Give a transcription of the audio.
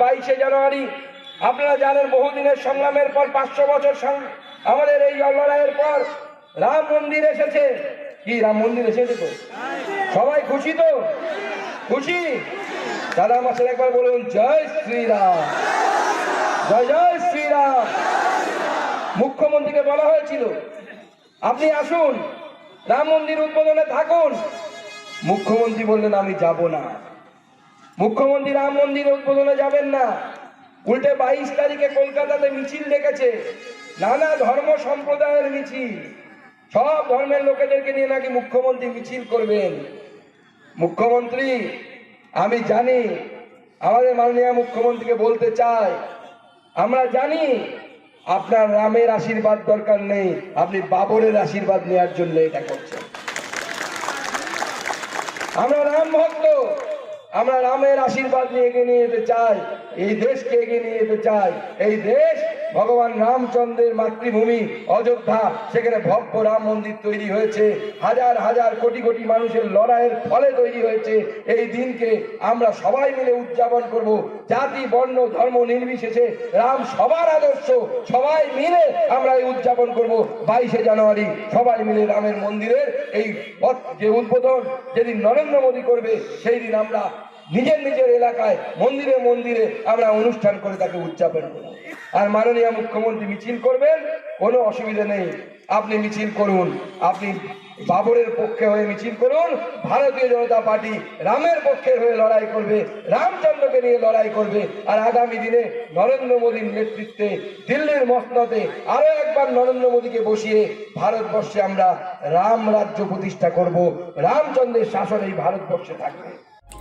বাইশে জানুয়ারি, আপনারা জানেন বহুদিনের সংগ্রামের পর পাঁচশো বছর আমাদের এই লড়াইয়ের পর রাম মন্দির এসেছে। কি রাম মন্দির এসেছে তো? সবাই খুশি তো? খুশি? দাদা, আমার সাথে একবার বলুন, জয় শ্রীরাম। জয় জয় শ্রীরাম। মুখ্যমন্ত্রীকে বলা হয়েছিল, আপনি আসুন, রাম মন্দির উদ্বোধনে থাকুন। মুখ্যমন্ত্রী বললেন, আমি যাব না। মুখ্যমন্ত্রী রাম মন্দির উদ্বোধনে যাবেন না। উল্টে বাইশ তারিখে কলকাতাতে মিছিল ডেকেছে। নানা ধর্ম সম্প্রদায়ের মিছিল। সব ধর্মের লোকেদেরকে নিয়ে নাকি মুখ্যমন্ত্রী মিছিল করবেন। মুখ্যমন্ত্রী, আমি জানি, আমাদের মাননীয় মুখ্যমন্ত্রীকে বলতে চাই, আমরা জানি আপনার রামের আশীর্বাদ দরকার নেই, আপনি বাবরের আশীর্বাদ নেওয়ার জন্য এটা করছেন। আমরা রাম ভক্ত আমরা রামের আশীর্বাদ নিয়ে এগিয়ে নিয়ে যেতে চাই, এই দেশকে এগিয়ে নিয়ে যেতে চাই। এই দেশ ভগবান রামচন্দ্রের মাতৃভূমি, অযোধ্যা। সেখানে ভব্য রাম মন্দির তৈরি হয়েছে। হাজার হাজার, কোটি কোটি মানুষের লড়াইয়ের ফলে তৈরি হয়েছে। এই দিনকে আমরা সবাই মিলে উদযাপন করব। জাতি, বর্ণ, ধর্ম নির্বিশেষে রাম সবার আদর্শ, সবাই মিলে আমরা এই উদযাপন করব। বাইশে জানুয়ারি সবাই মিলে রামের মন্দিরের এই যে উদ্বোধন যেদিন নরেন্দ্র মোদী করবে, সেই দিন আমরা নিজের নিজের এলাকায় মন্দিরে মন্দিরে আমরা অনুষ্ঠান করে তাকে উদযাপন করব। আর মাননীয় মুখ্যমন্ত্রী মিছিল করবেন, কোনো অসুবিধা নেই। আপনি মিছিল করুন, আপনি বাবরের পক্ষে হয়ে মিছিল করুন, ভারতীয় জনতা পার্টি রামের পক্ষে হয়ে লড়াই করবে, রামচন্দ্রকে নিয়ে লড়াই করবে, আর আগামী দিনে নরেন্দ্র মোদীর নেতৃত্বে দিল্লির মসনদে আরও একবার নরেন্দ্র মোদীকে বসিয়ে ভারতবর্ষে আমরা রাম রাজ্য প্রতিষ্ঠা করব। রামচন্দ্রের শাসন এই ভারতবর্ষে থাকবে।